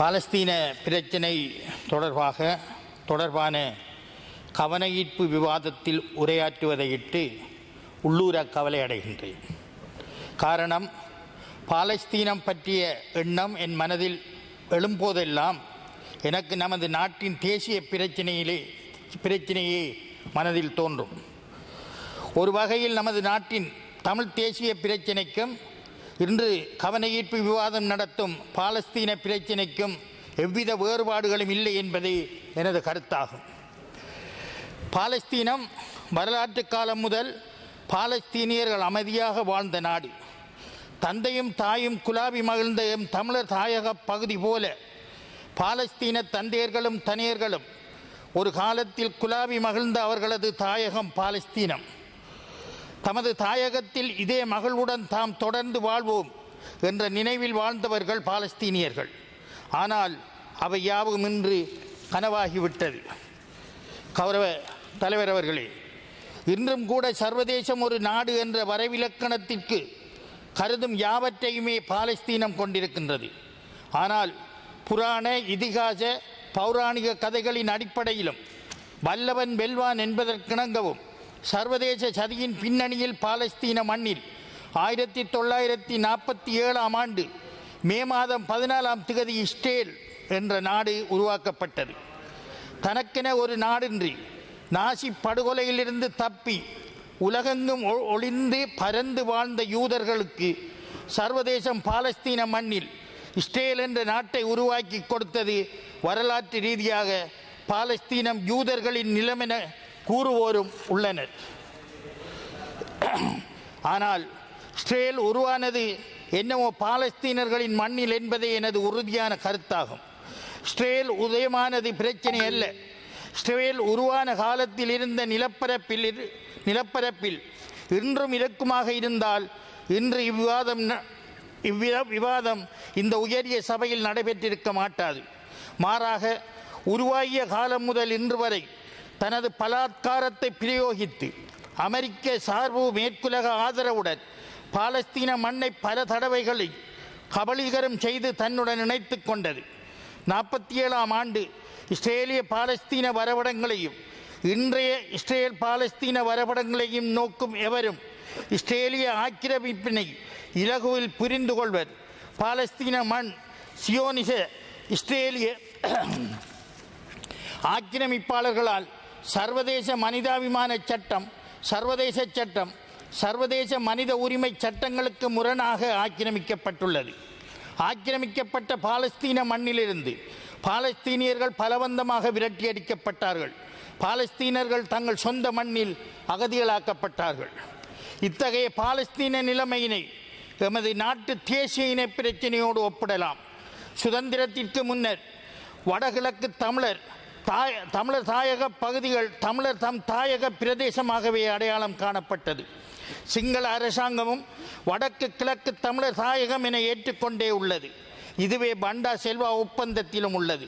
பாலஸ்தீன பிரச்சினை தொடர்பாக தொடர்பான கவன ஈர்ப்பு விவாதத்தில் உரையாற்றுவதையிட்டு உள்ளூர கவலை அடைகின்றேன். காரணம் பாலஸ்தீனம் பற்றிய எண்ணம் என் மனதில் எழும்போதெல்லாம் எனக்கு நமது நாட்டின் தேசிய பிரச்சினையிலே பிரச்சினையே மனதில் தோன்றும். ஒரு வகையில் நமது நாட்டின் தமிழ் தேசிய பிரச்சினைக்கும் இன்று கவன ஈர்ப்பு விவாதம் நடத்தும் பாலஸ்தீன பிரச்சினைக்கும் எவ்வித வேறுபாடுகளும் இல்லை என்பதே எனது கருத்தாகும். பாலஸ்தீனம் வரலாற்று காலம் முதல் பாலஸ்தீனியர்கள் அமைதியாக வாழ்ந்த நாடு. தந்தையும் தாயும் குலாபி மகிழ்ந்த எம் தமிழர் தாயக பகுதி போல பாலஸ்தீன தந்தையர்களும் தனியர்களும் ஒரு காலத்தில் குலாபி மகிழ்ந்த அவர்களது தாயகம் பாலஸ்தீனம். தமது தாயகத்தில் இதே மகளுடன் தாம் தொடர்ந்து வாழ்வோம் என்ற நினைவில் வாழ்ந்தவர்கள் பாலஸ்தீனியர்கள். ஆனால் அவை யாவும் இன்று கனவாகிவிட்டது. கௌரவ தலைவர் அவர்களே இன்றும் கூட சர்வதேசம் ஒரு நாடு என்ற வரைவிலக்கணத்திற்கு கருதும் யாவற்றையுமே பாலஸ்தீனம் கொண்டிருக்கின்றது. ஆனால் புராண இதிகாச பௌராணிக கதைகளின் அடிப்படையிலும் வல்லவன் வெல்வான் என்பதற்கிணங்கவும் சர்வதேச சதியின் பின்னணியில் பாலஸ்தீன மண்ணில் ஆயிரத்தி தொள்ளாயிரத்தி நாற்பத்தி ஏழாம் ஆண்டு மே மாதம் பதினாலாம் திகதி இஸ்ரேல் என்ற நாடு உருவாக்கப்பட்டது. தனக்கென ஒரு நாடின்றி நாசி படுகொலையிலிருந்து தப்பி உலகெங்கும் ஒ- ஒளிந்து பரந்து வாழ்ந்த யூதர்களுக்கு சர்வதேசம் பாலஸ்தீன மண்ணில் இஸ்ரேல் என்ற நாட்டை உருவாக்கி கொடுத்தது வரலாற்று ரீதியாக பாலஸ்தீனம் யூதர்களின் நிலமென கூறுவோரும் உள்ளனர். ஆனால் இஸ்ரேல் உருவானது என்னவோ பாலஸ்தீனர்களின் மண்ணில் என்பதே எனது உறுதியான கருத்தாகும். இஸ்ரேல் உதயமானது பிரச்சனை அல்ல. இஸ்ரேல் உருவான காலத்தில் இருந்த நிலப்பரப்பில் இரு- நிலப்பரப்பில் இன்றும் இலக்குமாக இருந்தால் இன்று இவ்விவாதம் ந- இவ்வித விவாதம் இந்த உயரிய சபையில் நடைபெற்றிருக்க மாட்டாது. மாறாக உருவாகிய காலம் முதல் இன்று வரை தனது பலாத்காரத்தை பிரயோகித்து அமெரிக்க சார்பு மேற்குலக ஆதரவுடன் பாலஸ்தீன மண்ணை பல தடவைகளில் கபலீகரம் செய்து தன்னுடன் இணைத்து கொண்டது. நாற்பத்தி ஏழாம் ஆண்டு இஸ்ரேலிய பாலஸ்தீன வரைபடங்களையும் இன்றைய இஸ்ரேல் பாலஸ்தீன வரைபடங்களையும் நோக்கும் எவரும் இஸ்ரேலிய ஆக்கிரமிப்பினை இலகுவில் புரிந்து கொள்வர். பாலஸ்தீன மண் சியோனிச இஸ்ரேலிய ஆக்கிரமிப்பாளர்களால் சர்வதேச மனிதாபிமான சட்டம் சர்வதேச சட்டம் சர்வதேச மனித உரிமை சட்டங்களுக்கு முரணாக ஆக்கிரமிக்கப்பட்டுள்ளது. ஆக்கிரமிக்கப்பட்ட பாலஸ்தீன மண்ணிலிருந்து பாலஸ்தீனியர்கள் பலவந்தமாக விரட்டியடிக்கப்பட்டார்கள். பாலஸ்தீனர்கள் தங்கள் சொந்த மண்ணில் அகதிகளாக்கப்பட்டார்கள். இத்தகைய பாலஸ்தீன நிலைமையினை எமது நாட்டு தேசிய இன பிரச்சனையோடு ஒப்பிடலாம். சுதந்திரத்திற்கு முன்னர் வடகிழக்கு தமிழர் தாய தமிழர் தாயக பகுதிகள் தமிழர் தம் தாயக பிரதேசமாகவே அடையாளம் காணப்பட்டது. சிங்கள அரசாங்கமும் வடக்கு கிழக்கு தமிழர் தாயகம் என ஏற்றுக்கொண்டே உள்ளது. இதுவே பண்டா செல்வா ஒப்பந்தத்திலும் உள்ளது.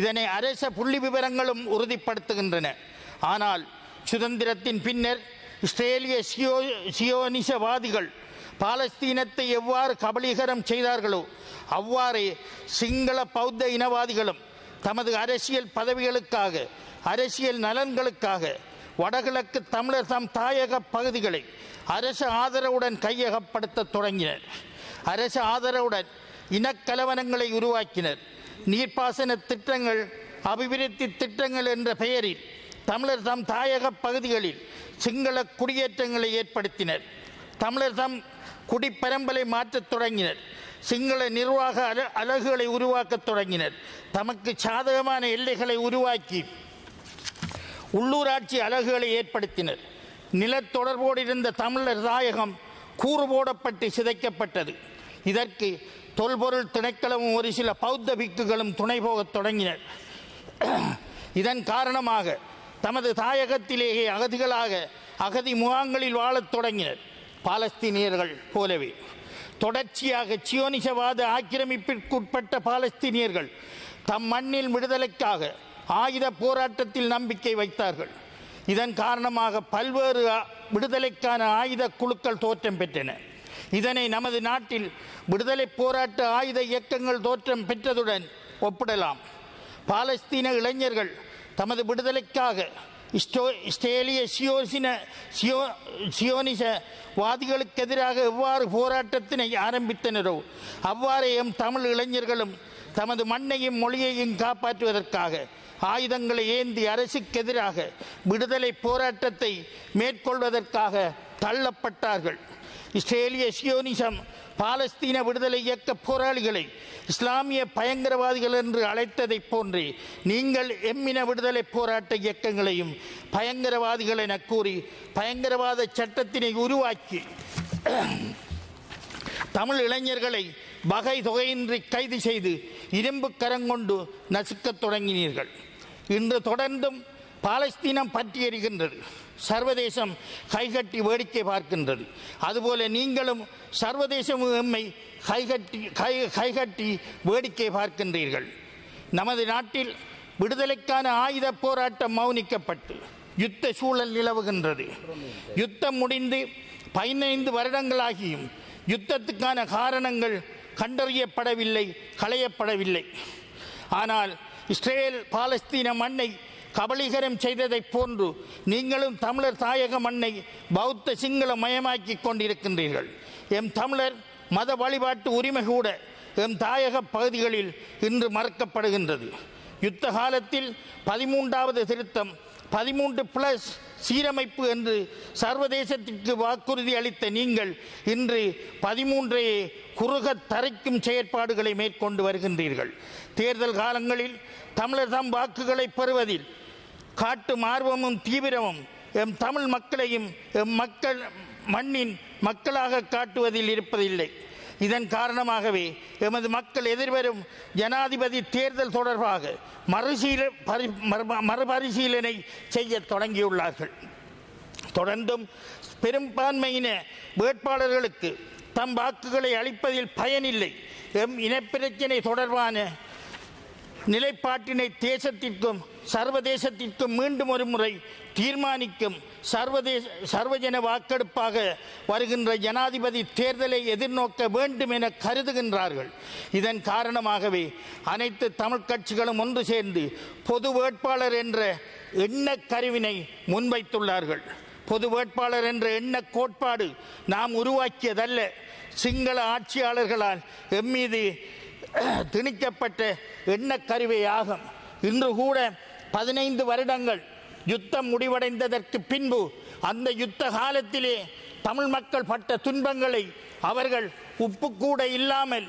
இதனை அரச புள்ளி விவரங்களும் உறுதிப்படுத்துகின்றன. ஆனால் சுதந்திரத்தின் பின்னர் இஸ்ரேலிய சியோ சியோனிசவாதிகள் பாலஸ்தீனத்தை எவ்வாறு கபலீகரம் செய்தார்களோ அவ்வாறே சிங்கள பௌத்த இனவாதிகளும் தமது அரசியல் பதவிகளுக்காக அரசியல் நலன்களுக்காக வடகிழக்கு தமிழர் தம் தாயக பகுதிகளை அரசு ஆதரவுடன் கையகப்படுத்த தொடங்கினர். அரசு ஆதரவுடன் இனக்கலவரங்களை உருவாக்கினர். நீர்ப்பாசன திட்டங்கள் அபிவிருத்தி திட்டங்கள் என்ற பெயரில் தமிழர் தம் தாயக பகுதிகளில் சிங்கள குடியேற்றங்களை ஏற்படுத்தினர். தமிழர் தம் குடிப்பரம்பலை மாற்றத் தொடங்கினர். சிங்கள நிர்வாக அல அலகுகளை உருவாக்கத் தொடங்கினர். தமக்கு சாதகமான எல்லைகளை உருவாக்கி உள்ளூராட்சி அலகுகளை ஏற்படுத்தினர். நிலத்தொடர்போடு இருந்த தமிழர் தாயகம் கூறு போடப்பட்டு சிதைக்கப்பட்டது. இதற்கு தொல்பொருள் திணைக்களமும் ஒரு சில பௌத்த பிக்குகளும் துணை போகத் தொடங்கினர். இதன் காரணமாக தமது தாயகத்திலேயே அகதிகளாக அகதி முகாங்களில் வாழத் தொடங்கினர். பாலஸ்தீனியர்கள் போலவே. தொடர்ச்சியாக சியோனிசவாத ஆக்கிரமிப்பிற்குட்பட்ட பாலஸ்தீனியர்கள் தம் மண்ணில் விடுதலைக்காக ஆயுத போராட்டத்தில் நம்பிக்கை வைத்தார்கள். இதன் காரணமாக பல்வேறு விடுதலைக்கான ஆயுத குழுக்கள் தோற்றம் பெற்றன. இதனை நமது நாட்டில் விடுதலை போராட்ட ஆயுத இயக்கங்கள் தோற்றம் பெற்றதுடன் ஒப்பிடலாம். பாலஸ்தீன இளைஞர்கள் தமது விடுதலைக்காக இஸ்ரேலிய சியோசின சியோ சியோனிச வாதிகளுக்கு எதிராக எவ்வாறு போராட்டத்தினை ஆரம்பித்தனரோ அவ்வாறே எம் தமிழ் இளைஞர்களும் தமது மண்ணையும் மொழியையும் காப்பாற்றுவதற்காக ஆயுதங்களை ஏந்தி அரசுக்கு எதிராக விடுதலை போராட்டத்தை மேற்கொள்வதற்காக தள்ளப்பட்டார்கள். இஸ்ரேலிய சியோனிசம் பாலஸ்தீன விடுதலை இயக்க போராளிகளை இஸ்லாமிய பயங்கரவாதிகள் என்று அழைத்ததைப் போன்றே நீங்கள் எம்மின விடுதலை போராட்ட இயக்கங்களையும் பயங்கரவாதிகள் என கூறி பயங்கரவாத சட்டத்தினை உருவாக்கி தமிழ் இளைஞர்களை வகை தொகையின்றி கைது செய்து இரும்பு கரங்கொண்டு நசுக்கத் தொடங்கினீர்கள். இன்று தொடர்ந்தும் பாலஸ்தீனம் பற்றி எறிகின்றது சர்வதேசம் கைகட்டி வேடிக்கை பார்க்கின்றது. அதுபோல நீங்களும் சர்வதேசம் எம்மை கைகட்டி கை கைகட்டி வேடிக்கை பார்க்கின்றீர்கள். நமது நாட்டில் விடுதலைக்கான ஆயுத போராட்டம் மௌனிக்கப்பட்டு யுத்த சூழல் நிலவுகின்றது. யுத்தம் முடிந்து பதினைந்து வருடங்களாகியும் யுத்தத்துக்கான காரணங்கள் கண்டறியப்படவில்லை களையப்படவில்லை. ஆனால் இஸ்ரேல் பாலஸ்தீன மண்ணை கபலீகரம் செய்ததைப் போன்று நீங்களும் தமிழர் தாயக மண்ணை பௌத்த சிங்கள மயமாக்கி கொண்டிருக்கின்றீர்கள். எம் தமிழர் மத வழிபாட்டு உரிமை கூட எம் தாயக பகுதிகளில் இன்று மறக்கப்படுகின்றது. யுத்த காலத்தில் பதிமூன்றாவது திருத்தம் பதிமூன்று பிளஸ் சீரமைப்பு என்று சர்வதேசத்திற்கு வாக்குறுதி அளித்த நீங்கள் இன்று பதிமூன்றையே குறுக தரைக்கும் செயற்பாடுகளை மேற்கொண்டு வருகின்றீர்கள். தேர்தல் காலங்களில் தமிழர் தம் வாக்குகளை பெறுவதில் காட்டும் ஆர்வமும் தீவிரமும் எம் தமிழ் மக்களையும் எம் மக்கள் மண்ணின் மக்களாக காட்டுவதில் இருப்பதில்லை. இதன் காரணமாகவே எமது மக்கள் எதிர்வரும் ஜனாதிபதி தேர்தல் தொடர்பாக மறுசீல பரி- மறுபரிசீலனை செய்ய தொடங்கியுள்ளார்கள். தொடர்ந்தும் பெரும்பான்மையின வேட்பாளர்களுக்கு தம் வாக்குகளை அளிப்பதில் பயனில்லை. எம் இனப்பிரச்சினை தொடர்பான நிலைப்பாட்டினை தேசத்திற்கும் சர்வதேசத்திற்கும் மீண்டும் ஒரு முறை தீர்மானிக்கும் சர்வதேச சர்வஜன வாக்கெடுப்பாக வருகின்ற ஜனாதிபதி தேர்தலை எதிர்நோக்க வேண்டும் என கருதுகின்றார்கள். இதன் காரணமாகவே அனைத்து தமிழ் கட்சிகளும் ஒன்று சேர்ந்து பொது வேட்பாளர் என்ற எண்ணக் கருவினை முன்வைத்துள்ளார்கள். பொது வேட்பாளர் என்ற எண்ண கோட்பாடு நாம் உருவாக்கியதல்ல. சிங்கள ஆட்சியாளர்களால் எம்மீது திணிக்கப்பட்ட எண்ணக்கருவியாகும் இன்று கூட பதினைந்து வருடங்கள் யுத்தம் முடிவடைந்ததற்கு பின்பு அந்த யுத்த காலத்திலே தமிழ் மக்கள் பட்ட துன்பங்களை அவர்கள் உப்பு கூட இல்லாமல்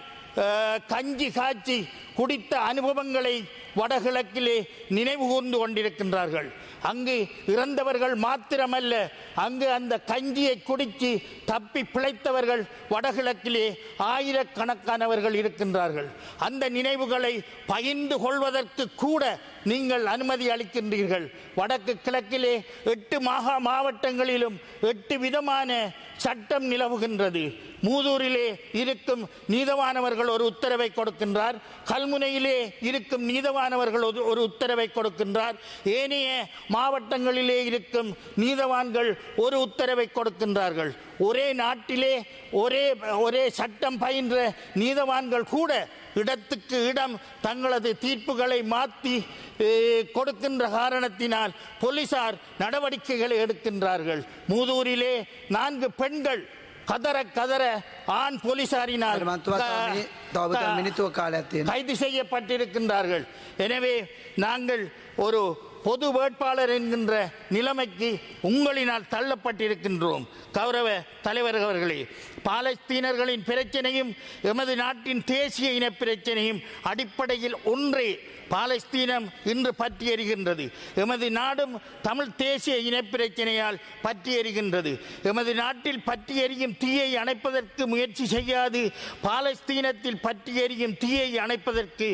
கஞ்சி காய்ச்சி குடித்த அனுபவங்களை வடகிழக்கிலே நினைவு கூர்ந்து கொண்டிருக்கின்றார்கள். அங்கு இறந்தவர்கள் மாத்திரமல்ல அங்கு அந்த கஞ்சியை குடித்து தப்பி பிழைத்தவர்கள் வடகிழக்கிலே ஆயிரக்கணக்கானவர்கள் இருக்கின்றார்கள். அந்த நினைவுகளை பகிர்ந்து கொள்வதற்கு கூட நீங்கள் அனுமதி அளிக்கின்றீர்கள். வடக்கு கிழக்கிலே எட்டு மாகா மாவட்டங்களிலும் எட்டு விதமான சட்டம் நிலவுகின்றது. மூதூரிலே இருக்கும் நீதவானவர்கள் ஒரு உத்தரவை கொடுக்கின்றார். கல்முனையிலே இருக்கும் நீதவானவர்கள் ஒரு- ஒரு உத்தரவை கொடுக்கின்றார். ஏனைய மாவட்டங்களிலே இருக்கும் நீதவான்கள் ஒரு உத்தரவை கொடுக்கின்றார்கள். ஒரே நாட்டிலே ஒரே ஒரே சட்டம் பயின்ற நீதவான்கள் கூட இடத்துக்கு இடம் தங்களது தீர்ப்புகளை மாற்றி கொடுக்கின்ற காரணத்தினால் போலீசார் நடவடிக்கைகளை எடுக்கின்றார்கள். மூதூரிலே நான்கு பெண்கள் ಕದರ ಕದರ ಆನ್ ಪೊಲೀಸಾರಿನಾರ್ கைது செய்யப்பட்டிருக்கின்றார்கள். எனவே நாங்கள் ஒரு பொது வேட்பாளர் என்கின்ற நிலைமைக்கு உங்களினால் தள்ளப்பட்டிருக்கின்றோம். கௌரவ தலைவர் அவர்களே பாலஸ்தீனர்களின் பிரச்சனையும் எமது நாட்டின் தேசிய இன பிரச்சனையும் அடிப்படையில் ஒன்றே. பாலஸ்தீனம் இன்று பற்றி எறிகின்றது எமது நாடும் தமிழ் தேசிய இனப்பிரச்சனையால் பற்றி எறிகின்றது எமது நாட்டில் பற்றி எரியும் தீயை அணைப்பதற்கு முயற்சி செய்யாது. பாலஸ்தீனத்தில் பற்றி எரியும் தீயை அணைப்பதற்கு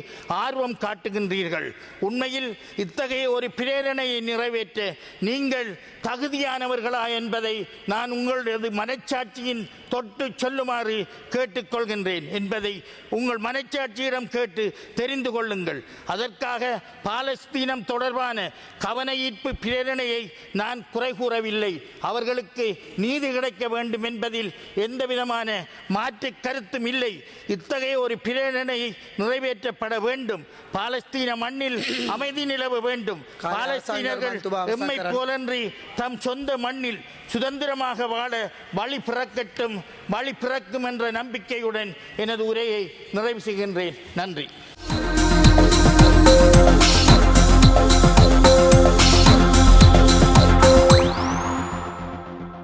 ஆர்வம் காட்டுகின்றீர்கள். உண்மையில் இத்தகைய ஒரு பிரேரணையை நிறைவேற்ற நீங்கள் தகுதியானவர்களா என்பதை நான் உங்களது மனச்சாட்சியின் தொட்டு சொல்லுமாறு கேட்டுக்கொள்கின்றேன் என்பதை உங்கள் மனச்சாட்சியிடம் கேட்டு தெரிந்து கொள்ளுங்கள். அதற்காக பாலஸ்தீனம் தொடர்பான கவன ஈர்ப்பு பிரேரணையை நான் குறை கூறவில்லை அவர்களுக்கு நீதி கிடைக்க வேண்டும் என்பதில் எந்த விதமான மாற்று கருத்தும் இல்லை. இத்தகைய ஒரு பிரேரணை நிறைவேற்றப்பட வேண்டும். பாலஸ்தீன மண்ணில் அமைதி நிலவ வேண்டும். பாலஸ்தீனர்கள் எம்மை. போலன்றி தம் சொந்த மண்ணில் சுதந்திரமாக வாழ வழி பிறக்கட்டும் வழி பிறக்கும் என்ற நம்பிக்கையுடன் எனது உரையை நிறைவு செய்கின்றேன். நன்றி.